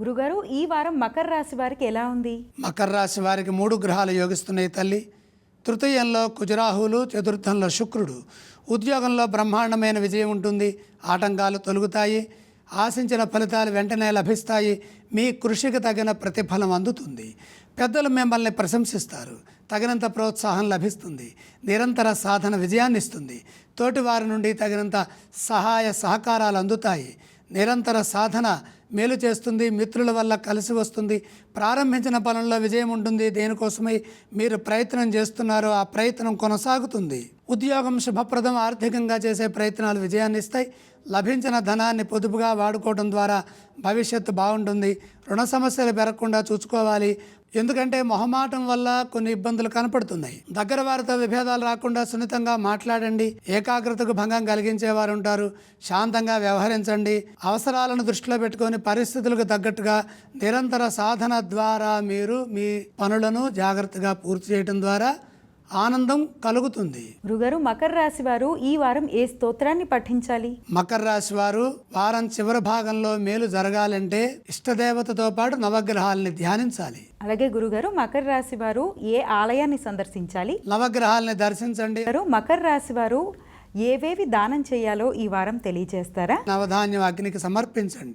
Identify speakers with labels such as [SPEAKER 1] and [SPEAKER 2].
[SPEAKER 1] గురుగారు ఈ వారం మకర రాశి వారికి ఎలా ఉంది?
[SPEAKER 2] మకర రాశి వారికి మూడు గ్రహాలు యోగిస్తున్నాయి తల్లి. తృతీయంలో కుజరాహువులు చతుర్థంలో శుక్రుడు. ఉద్యోగంలో బ్రహ్మాండమైన విజయం ఉంటుంది ఆటంకాలు తొలుగుతాయి. ఆశించిన ఫలితాలు వెంటనే లభిస్తాయి మీ కృషికి తగిన ప్రతిఫలం అందుతుంది. పెద్దలు మిమ్మల్ని ప్రశంసిస్తారు తగినంత ప్రోత్సాహం లభిస్తుంది నిరంతర సాధన విజయాన్ని ఇస్తుంది. తోటివారి నుండి తగినంత సహాయ సహకారాలు అందుతాయి నిరంతర సాధన మేలు చేస్తుంది మిత్రుల వల్ల కలిసి వస్తుంది. ప్రారంభించిన పనుల్లో విజయం ఉంటుంది. దేనికోసమై మీరు ప్రయత్నం చేస్తున్నారో ఆ ప్రయత్నం కొనసాగుతుంది. ఉద్యోగం శుభప్రదం ఆర్థికంగా చేసే ప్రయత్నాలు విజయాన్ని ఇస్తాయి. లభించిన ధనాన్ని పొదుపుగా వాడుకోవడం ద్వారా భవిష్యత్తు బాగుంటుంది. రుణ సమస్యలు పెరగకుండా చూసుకోవాలి. ఎందుకంటే మొహమాటం వల్ల కొన్ని ఇబ్బందులు కనపడుతున్నాయి. దగ్గర వారితో విభేదాలు రాకుండా సున్నితంగా మాట్లాడండి ఏకాగ్రతకు భంగం కలిగించేవారు ఉంటారు. శాంతంగా వ్యవహరించండి. అవసరాలను దృష్టిలో పెట్టుకొని పరిస్థితులకు తగ్గట్టుగా నిరంతర సాధన ద్వారా మీరు మీ పనులను జాగ్రత్తగా పూర్తి చేయడం ద్వారా ఆనందం కలుగుతుంది.
[SPEAKER 1] గురుగారు మకర రాశి వారు ఈ వారం ఏ స్తోత్రాన్ని పఠించాలి?
[SPEAKER 2] మకర రాశి వారు వారం చివరి భాగంలో మేలు జరగాలంటే ఇష్టదేవతతో పాటు నవగ్రహాలని ధ్యానించాలి.
[SPEAKER 1] అలాగే గురుగారు మకర రాశి వారు ఏ ఆలయాన్ని సందర్శించాలి?
[SPEAKER 2] నవగ్రహాలని దర్శించండి.
[SPEAKER 1] గారు మకర రాశి వారు ఏవేవి దానం చేయాలో ఈ వారం తెలియజేస్తారా?
[SPEAKER 2] నవధాన్యం అగ్నికి సమర్పించండి.